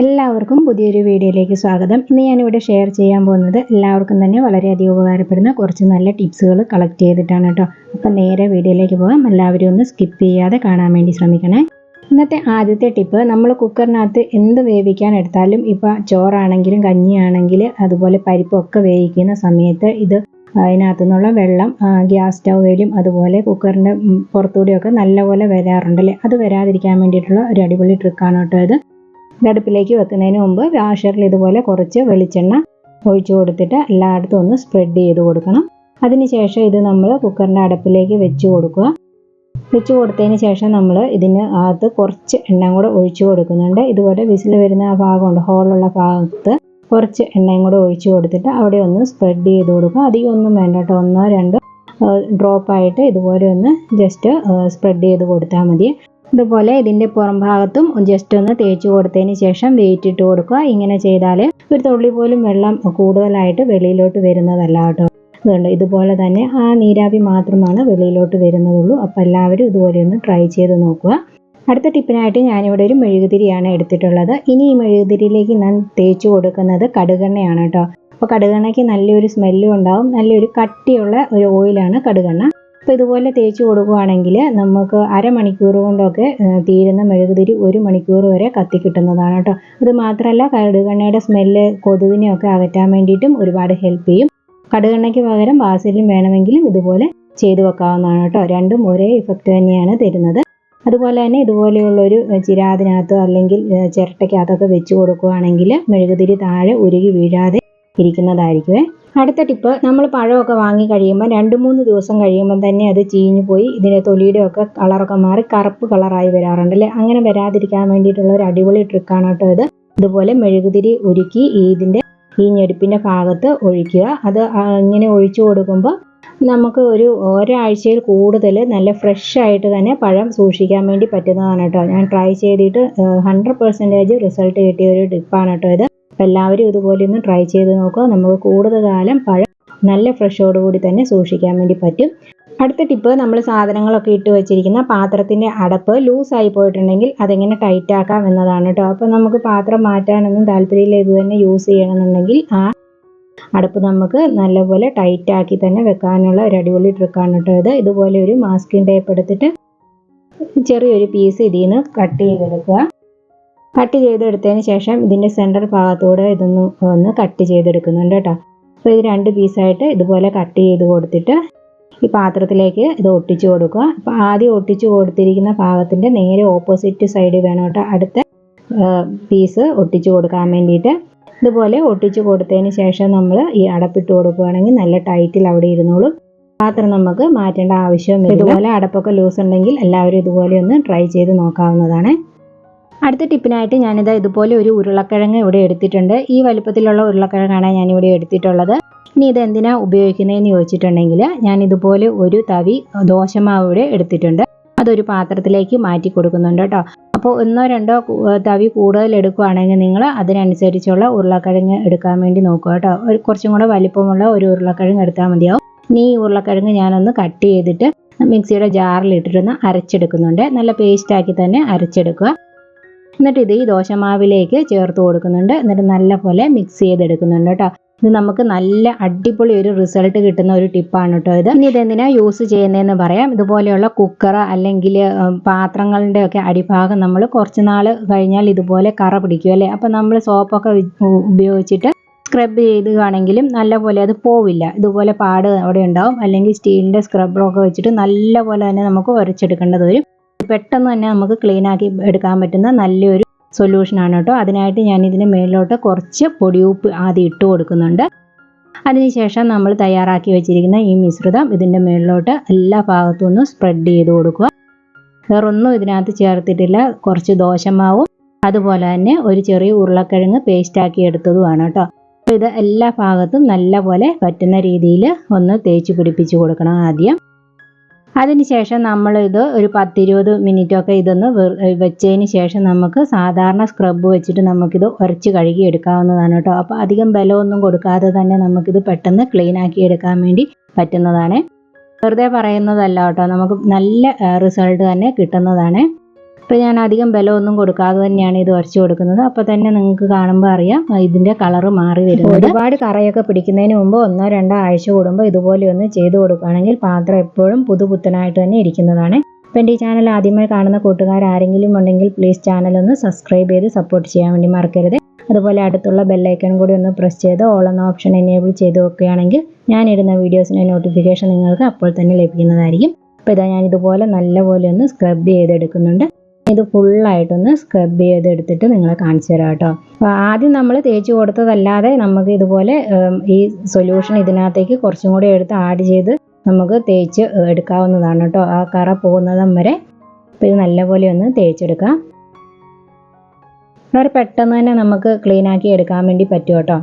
എല്ലാവർക്കും പുതിയൊരു വീഡിയോയിലേക്ക് സ്വാഗതം. ഇന്ന് ഞാനിവിടെ ഷെയർ ചെയ്യാൻ പോകുന്നത് എല്ലാവർക്കും തന്നെ വളരെയധികം ഉപകാരപ്പെടുന്ന കുറച്ച് നല്ല ടിപ്സുകൾ കളക്ട് ചെയ്തിട്ടാണ് കേട്ടോ. അപ്പം നേരെ വീഡിയോയിലേക്ക് പോകാം. എല്ലാവരും ഒന്ന് സ്കിപ്പ് ചെയ്യാതെ കാണാൻ വേണ്ടി ശ്രമിക്കണേ. ഇന്നത്തെ ആദ്യത്തെ ടിപ്പ് നമ്മൾ കുക്കറിനകത്ത് എന്ത് വേവിക്കാൻ എടുത്താലും ഇപ്പോൾ ചോറാണെങ്കിലും കഞ്ഞിയാണെങ്കിൽ അതുപോലെ പരിപ്പൊക്കെ വേവിക്കുന്ന സമയത്ത് ഇത് അതിനകത്തു നിന്നുള്ള വെള്ളം ഗ്യാസ് സ്റ്റൗവിലും അതുപോലെ കുക്കറിന്റെ പുറത്തുകൂടിയൊക്കെ നല്ലപോലെ വരാറുണ്ടല്ലേ? അത് വരാതിരിക്കാൻ വേണ്ടിയിട്ടുള്ള ഒരു അടിപൊളി ട്രിക്കാണ് കേട്ടോ ഇത്. അടുപ്പിലേക്ക് വെക്കുന്നതിന് മുമ്പ് വാഷറിൽ ഇതുപോലെ കുറച്ച് വെളിച്ചെണ്ണ ഒഴിച്ചു കൊടുത്തിട്ട് എല്ലായിടത്തും ഒന്ന് സ്പ്രെഡ് ചെയ്ത് കൊടുക്കണം. അതിനുശേഷം ഇത് നമ്മൾ കുക്കറിന്റെ അടുപ്പിലേക്ക് വെച്ച് കൊടുക്കുക. വെച്ച് കൊടുത്തതിന് ശേഷം നമ്മൾ ഇതിന് അകത്ത് കുറച്ച് എണ്ണയും കൂടെ ഒഴിച്ചു കൊടുക്കുന്നുണ്ട്. ഇതുപോലെ വിസിൽ വരുന്ന ആ ഭാഗമുണ്ട് ഹോളുള്ള ഭാഗത്ത് കുറച്ച് എണ്ണയും കൂടെ ഒഴിച്ചു കൊടുത്തിട്ട് അവിടെ ഒന്ന് സ്പ്രെഡ് ചെയ്ത് കൊടുക്കുക. അധികം ഒന്നും വേണ്ട കേട്ടോ. ഒന്നോ രണ്ടോ ഡ്രോപ്പായിട്ട് ഇതുപോലെ ഒന്ന് ജസ്റ്റ് സ്പ്രെഡ് ചെയ്ത് കൊടുത്താൽ മതി. ഇതുപോലെ ഇതിന്റെ പുറം ഭാഗത്തും ജസ്റ്റ് ഒന്ന് തേച്ച് കൊടുത്തതിന് ശേഷം വെയിറ്റ് ഇട്ട് കൊടുക്കുക. ഇങ്ങനെ ചെയ്താൽ ഒരു തുള്ളി പോലും വെള്ളം കൂടുതലായിട്ട് വെളിയിലോട്ട് വരുന്നതല്ല കേട്ടോ. അതുകൊണ്ട് ഇതുപോലെ തന്നെ ആ നീരാവി മാത്രമാണ് വെളിയിലോട്ട് വരുന്നതുള്ളൂ. അപ്പോൾ എല്ലാവരും ഇതുപോലെ ഒന്ന് ട്രൈ ചെയ്ത് നോക്കുക. അടുത്ത ടിപ്പിനായിട്ട് ഞാനിവിടെ ഒരു മെഴുകുതിരിയാണ് എടുത്തിട്ടുള്ളത്. ഇനി ഈ മെഴുകുതിരിയിലേക്ക് ഞാൻ തേച്ച് കൊടുക്കുന്നത് കടുകെണ്ണയാണ് കേട്ടോ. അപ്പോൾ കടുകെണ്ണയ്ക്ക് നല്ലൊരു സ്മെല്ലും ഉണ്ടാവും. നല്ലൊരു കട്ടിയുള്ള ഒരു ഓയിലാണ് കടുകെണ്ണ. അപ്പോൾ ഇതുപോലെ തേച്ച് കൊടുക്കുകയാണെങ്കിൽ നമുക്ക് അരമണിക്കൂർ കൊണ്ടൊക്കെ തീരുന്ന മെഴുകുതിരി ഒരു മണിക്കൂർ വരെ കത്തി കിട്ടുന്നതാണ് കേട്ടോ. ഇത് മാത്രമല്ല കടുകെണ്ണയുടെ സ്മെല്ല് കൊതുകിനെയൊക്കെ അകറ്റാൻ വേണ്ടിയിട്ടും ഒരുപാട് ഹെൽപ്പ് ചെയ്യും. കടുകെണ്ണയ്ക്ക് പകരം വാസലിൻ വേണമെങ്കിലും ഇതുപോലെ ചെയ്തു വെക്കാവുന്നതാണ് കേട്ടോ. രണ്ടും ഒരേ ഇഫക്റ്റ് തന്നെയാണ് തരുന്നത്. അതുപോലെ തന്നെ ഇതുപോലെയുള്ളൊരു ചിരാതിനകത്തോ അല്ലെങ്കിൽ ചിരട്ടയ്ക്കകത്തൊക്കെ വെച്ച് കൊടുക്കുകയാണെങ്കിൽ മെഴുകുതിരി താഴെ ഉരുകി വീഴാതെ ഇരിക്കുന്നതായിരിക്കുമേ അടുത്ത ടിപ്പ് നമ്മൾ പഴമൊക്കെ വാങ്ങി കഴിയുമ്പോൾ രണ്ട് മൂന്ന് ദിവസം കഴിയുമ്പോൾ തന്നെ അത് ചീഞ്ഞു പോയി ഇതിന്റെ തൊലിയുടെ ഒക്കെ കളറൊക്കെ മാറി കറുപ്പ് കളറായി വരാറുണ്ട് അല്ലേ? അങ്ങനെ വരാതിരിക്കാൻ വേണ്ടിയിട്ടുള്ള ഒരു അടിപൊളി ട്രിക്കാണ് കേട്ടോ ഇത്. ഇതുപോലെ മെഴുകുതിരി ഉരുക്കി ഇതിന്റെ ഈ ഞെടുപ്പിന്റെ ഭാഗത്ത് ഒഴിക്കുക. അത് ഇങ്ങനെ ഒഴിച്ചു കൊടുക്കുമ്പോൾ നമുക്ക് ഒരു ഒരാഴ്ചയിൽ കൂടുതൽ നല്ല ഫ്രഷ് ആയിട്ട് തന്നെ പഴം സൂക്ഷിക്കാൻ വേണ്ടി പറ്റുന്നതാണ് കേട്ടോ. ഞാൻ ട്രൈ ചെയ്തിട്ട് ഹൺഡ്രഡ് പെർസെന്റേജ് റിസൾട്ട് കിട്ടിയ ഒരു ടിപ്പാണ് കേട്ടോ ഇത്. അപ്പോൾ എല്ലാവരും ഇതുപോലെ ഒന്ന് ട്രൈ ചെയ്ത് നോക്കുക. നമുക്ക് കൂടുതൽ കാലം പഴം നല്ല ഫ്രഷോടുകൂടി തന്നെ സൂക്ഷിക്കാൻ വേണ്ടി പറ്റും. അടുത്ത ടിപ്പ് നമ്മൾ സാധനങ്ങളൊക്കെ ഇട്ട് വെച്ചിരിക്കുന്ന പാത്രത്തിന്റെ അടപ്പ് ലൂസായി പോയിട്ടുണ്ടെങ്കിൽ അതെങ്ങനെ ടൈറ്റ് ആക്കാം എന്നതാണ് കേട്ടോ. അപ്പോൾ നമുക്ക് പാത്രം മാറ്റാനൊന്നും താല്പര്യമില്ല. ഇത് തന്നെ യൂസ് ചെയ്യണമെന്നുണ്ടെങ്കിൽ ആ അടപ്പ് നമുക്ക് നല്ലപോലെ ടൈറ്റ് ആക്കി തന്നെ വെക്കാനുള്ള ഒരു അടിപൊളി ട്രിക്കാണ് കേട്ടോ ഇത്. ഇതുപോലെ ഒരു മാസ്കിൻ ടേപ്പ് എടുത്തിട്ട് ചെറിയൊരു പീസ് ഇതിൽ നിന്ന് കട്ട് ചെയ്തെടുക്കുക. കട്ട് ചെയ്തെടുത്തതിന് ശേഷം ഇതിന്റെ സെന്റർ ഭാഗത്തൂടെ ഇതൊന്ന് ഒന്ന് കട്ട് ചെയ്തെടുക്കുന്നുണ്ട് കേട്ടോ. അപ്പോൾ ഇത് രണ്ട് പീസായിട്ട് ഇതുപോലെ കട്ട് ചെയ്ത് കൊടുത്തിട്ട് ഈ പാത്രത്തിലേക്ക് ഇത് ഒട്ടിച്ചു കൊടുക്കുക. അപ്പോൾ ആദ്യം ഒട്ടിച്ചു കൊടുത്തിരിക്കുന്ന ഭാഗത്തിന്റെ നേരെ ഓപ്പോസിറ്റ് സൈഡ് വേണം കേട്ടോ. അടുത്ത പീസ് ഒട്ടിച്ചു കൊടുക്കാൻ വേണ്ടിയിട്ട്. ഇതുപോലെ ഒട്ടിച്ചു കൊടുത്തതിന് ശേഷം നമ്മൾ ഈ അടപ്പിട്ട് കൊടുക്കുകയാണെങ്കിൽ നല്ല ടൈറ്റിൽ അവിടെ ഇരുന്നോളും. പാത്രം നമുക്ക് മാറ്റേണ്ട ആവശ്യമില്ല. ഇതുപോലെ അടപ്പൊക്കെ ലൂസ് ഉണ്ടെങ്കിൽ എല്ലാവരും ഇതുപോലെ ഒന്ന് ട്രൈ ചെയ്ത് നോക്കാവുന്നതാണ്. അടുത്ത ടിപ്പിനായിട്ട് ഞാനിത് ഇതുപോലെ ഒരു ഉരുളക്കിഴങ്ങ് ഇവിടെ എടുത്തിട്ടുണ്ട്. ഈ വലുപ്പത്തിലുള്ള ഉരുളക്കിഴങ്ങാണ് ഞാനിവിടെ എടുത്തിട്ടുള്ളത്. ഇനി ഇത് എന്തിനാ ഉപയോഗിക്കുന്നതെന്ന് ചോദിച്ചിട്ടുണ്ടെങ്കിൽ ഞാൻ ഇതുപോലെ ഒരു തവി ദോശമാവ് ഇവിടെ എടുത്തിട്ടുണ്ട്. അതൊരു പാത്രത്തിലേക്ക് മാറ്റി കൊടുക്കുന്നുണ്ട് കേട്ടോ. അപ്പോൾ ഒന്നോ രണ്ടോ തവി കൂടുതൽ എടുക്കുകയാണെങ്കിൽ നിങ്ങൾ അതിനനുസരിച്ചുള്ള ഉരുളക്കിഴങ്ങ് എടുക്കാൻ വേണ്ടി നോക്കുക കേട്ടോ. ഒരു കുറച്ചും കൂടെ വലിപ്പമുള്ള ഒരു ഉരുളക്കിഴങ്ങ് എടുത്താൽ മതിയാവും. ഇനി ഈ ഉരുളക്കിഴങ്ങ് ഞാനൊന്ന് കട്ട് ചെയ്തിട്ട് മിക്സിയുടെ ജാറിൽ ഇട്ടിട്ടൊന്ന് അരച്ചെടുക്കുന്നുണ്ട്. നല്ല പേസ്റ്റാക്കി തന്നെ അരച്ചെടുക്കുക. എന്നിട്ട് ഇത് ഈ ദോശമാവിലേക്ക് ചേർത്ത് കൊടുക്കുന്നുണ്ട്. എന്നിട്ട് നല്ല പോലെ മിക്സ് ചെയ്തെടുക്കുന്നുണ്ട് കേട്ടോ. ഇത് നമുക്ക് നല്ല അടിപൊളി ഒരു റിസൾട്ട് കിട്ടുന്ന ഒരു ടിപ്പാണ് കേട്ടോ ഇത്. ഇനി ഇതെന്തിനാ യൂസ് ചെയ്യുന്നതെന്ന് പറയാം. ഇതുപോലെയുള്ള കുക്കർ അല്ലെങ്കിൽ പാത്രങ്ങളുടെ ഒക്കെ അടിഭാഗം നമ്മൾ കുറച്ച് നാൾ കഴിഞ്ഞാൽ ഇതുപോലെ കറ പിടിക്കും അല്ലേ? അപ്പം നമ്മൾ സോപ്പൊക്കെ ഉപയോഗിച്ചിട്ട് സ്ക്രബ് ചെയ്യുകയാണെങ്കിലും നല്ലപോലെ അത് പോവില്ല. ഇതുപോലെ പാട് അവിടെ ഉണ്ടാവും. അല്ലെങ്കിൽ സ്റ്റീലിന്റെ സ്ക്രബറൊക്കെ വെച്ചിട്ട് നല്ലപോലെ തന്നെ നമുക്ക് ഉരച്ചെടുക്കേണ്ടത് വരും. പെട്ടെന്ന് തന്നെ നമുക്ക് ക്ലീൻ ആക്കി എടുക്കാൻ പറ്റുന്ന നല്ലൊരു സൊല്യൂഷനാണ് കേട്ടോ. അതിനായിട്ട് ഞാൻ ഇതിന് മേളിലോട്ട് കുറച്ച് പൊടിയുപ്പ് ആദ്യം ഇട്ട് കൊടുക്കുന്നുണ്ട്. അതിനുശേഷം നമ്മൾ തയ്യാറാക്കി വെച്ചിരിക്കുന്ന ഈ മിശ്രിതം ഇതിന്റെ മേളിലോട്ട് എല്ലാ ഭാഗത്തു നിന്നും സ്പ്രെഡ് ചെയ്ത് കൊടുക്കുക. വേറൊന്നും ഇതിനകത്ത് ചേർത്തിട്ടില്ല. കുറച്ച് ദോശമാവും. അതുപോലെ തന്നെ ഒരു ചെറിയ ഉരുളക്കിഴങ്ങ് പേസ്റ്റാക്കി എടുത്തതുമാണ് കേട്ടോ. ഇത് എല്ലാ ഭാഗത്തും നല്ല പോലെ പറ്റുന്ന രീതിയിൽ ഒന്ന് തേച്ച് പിടിപ്പിച്ച് കൊടുക്കണം ആദ്യം. അതിനുശേഷം ഇത് ഒരു പത്തിരുപത് മിനിറ്റൊക്കെ ഇതൊന്ന് വെച്ചതിന് ശേഷം നമുക്ക് സാധാരണ സ്ക്രബ് വെച്ചിട്ട് നമുക്കിത് ഉരച്ച് കഴുകി എടുക്കാവുന്നതാണ് കേട്ടോ. അപ്പോൾ അധികം ബലമൊന്നും കൊടുക്കാതെ തന്നെ നമുക്കിത് പെട്ടെന്ന് ക്ലീൻ ആക്കി എടുക്കാൻ വേണ്ടി പറ്റുന്നതാണ്. വെറുതെ പറയുന്നതല്ല കേട്ടോ. നമുക്ക് നല്ല റിസൾട്ട് തന്നെ കിട്ടുന്നതാണ്. ഇപ്പോൾ ഞാൻ അധികം ബലമൊന്നും കൊടുക്കാതെ തന്നെയാണ് ഇത് ഉരച്ചു കൊടുക്കുന്നത്. അപ്പോൾ തന്നെ നിങ്ങൾക്ക് കാണുമ്പോൾ അറിയാം ഇതിന്റെ കളറ് മാറി വരുന്നത്. ഒരുപാട് കറയൊക്കെ പിടിക്കുന്നതിന് മുമ്പ് ഒന്നോ രണ്ടോ ആഴ്ച കൂടുമ്പോൾ ഇതുപോലെ ഒന്ന് ചെയ്തു കൊടുക്കുകയാണെങ്കിൽ പാത്രം എപ്പോഴും പുതുപുത്തനായിട്ട് തന്നെ ഇരിക്കുന്നതാണ്. ഇപ്പം എന്റെ ഈ ചാനൽ ആദ്യമായി കാണുന്ന കൂട്ടുകാർ ആരെങ്കിലും ഉണ്ടെങ്കിൽ പ്ലീസ് ചാനൽ ഒന്ന് സബ്സ്ക്രൈബ് ചെയ്ത് സപ്പോർട്ട് ചെയ്യാൻ വേണ്ടി മറക്കരുത്. അതുപോലെ അടുത്തുള്ള ബെല്ലൈക്കൺ കൂടി ഒന്ന് പ്രസ് ചെയ്ത് ഓൾ എന്ന ഓപ്ഷൻ എനേബിൾ ചെയ്ത് വെക്കുകയാണെങ്കിൽ ഞാൻ ഇടുന്ന വീഡിയോസിന്റെ നോട്ടിഫിക്കേഷൻ നിങ്ങൾക്ക് അപ്പോൾ തന്നെ ലഭിക്കുന്നതായിരിക്കും. അപ്പോൾ ഇതാ ഞാൻ ഇതുപോലെ നല്ലപോലെ ഒന്ന് സ്ക്രബ് ചെയ്തെടുക്കുന്നുണ്ട്. ഇത് ഫുള്ളായിട്ടൊന്ന് സ്ക്രബ് ചെയ്തെടുത്തിട്ട് നിങ്ങളെ കാണിച്ചു തരാം കേട്ടോ. ആദ്യം നമ്മൾ തേച്ച് കൊടുത്തതല്ലാതെ നമുക്ക് ഇതുപോലെ ഈ സൊല്യൂഷൻ ഇതിനകത്തേക്ക് കുറച്ചും കൂടി എടുത്ത് ആഡ് ചെയ്ത് നമുക്ക് തേച്ച് എടുക്കാവുന്നതാണ് കേട്ടോ. ആ കറ പോകുന്നതും വരെ അപ്പോൾ ഇത് നല്ലപോലെ ഒന്ന് തേച്ചെടുക്കാം. വളരെ പെട്ടെന്ന് തന്നെ നമുക്ക് ക്ലീൻ ആക്കി എടുക്കാൻ വേണ്ടി പറ്റും കേട്ടോ.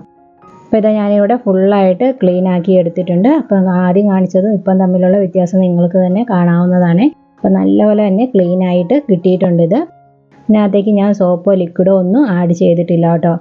അപ്പോൾ ഇതാ ഞാനിവിടെ ഫുള്ളായിട്ട് ക്ലീൻ ആക്കി എടുത്തിട്ടുണ്ട്. അപ്പം ആദ്യം കാണിച്ചതും ഇപ്പം തമ്മിലുള്ള വ്യത്യാസം നിങ്ങൾക്ക് തന്നെ കാണാവുന്നതാണ്. അപ്പോൾ നല്ലപോലെ തന്നെ ക്ലീൻ ആയിട്ട് കിട്ടിയിട്ടുണ്ട് ഇത്. ഇതിനകത്തേക്ക് ഞാൻ സോപ്പോ ലിക്വിഡോ ഒന്നും ആഡ് ചെയ്തിട്ടില്ല കേട്ടോ.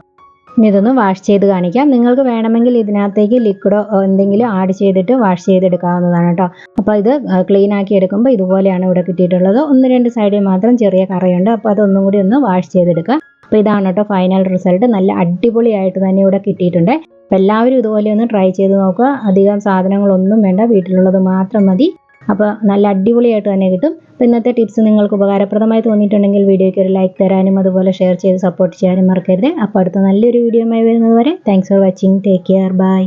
ഇനി ഇതൊന്ന് വാഷ് ചെയ്ത് കാണിക്കാം. നിങ്ങൾക്ക് വേണമെങ്കിൽ ഇതിനകത്തേക്ക് ലിക്വിഡോ എന്തെങ്കിലും ആഡ് ചെയ്തിട്ട് വാഷ് ചെയ്തെടുക്കാവുന്നതാണ് കേട്ടോ. അപ്പോൾ ഇത് ക്ലീൻ ആക്കി എടുക്കുമ്പോൾ ഇതുപോലെയാണ് ഇവിടെ കിട്ടിയിട്ടുള്ളത്. ഒന്ന് രണ്ട് സൈഡിൽ മാത്രം ചെറിയ കറയുണ്ട്. അപ്പോൾ അതൊന്നും കൂടി ഒന്ന് വാഷ് ചെയ്തെടുക്കുക. അപ്പോൾ ഇതാണ് കേട്ടോ ഫൈനൽ റിസൾട്ട് നല്ല അടിപൊളിയായിട്ട് തന്നെ ഇവിടെ കിട്ടിയിട്ടുണ്ട്. അപ്പോൾ എല്ലാവരും ഇതുപോലെ ഒന്ന് ട്രൈ ചെയ്ത് നോക്കുക. അധികം സാധനങ്ങളൊന്നും വേണ്ട. വീട്ടിലുള്ളത് മാത്രം മതി. അപ്പോൾ നല്ല അടിപൊളിയായിട്ട് തന്നെ കിട്ടും. അപ്പോൾ ഇന്നത്തെ ടിപ്സ് നിങ്ങൾക്ക് ഉപകാരപ്രദമായി തോന്നിയിട്ടുണ്ടെങ്കിൽ വീഡിയോയ്ക്ക് ഒരു ലൈക്ക് തരാനും അതുപോലെ ഷെയർ ചെയ്ത് സപ്പോർട്ട് ചെയ്യാനും മറക്കരുത്. അപ്പോൾ അടുത്ത നല്ലൊരു വീഡിയോയുമായി വരുന്നത് വരെ thanks for watching take care bye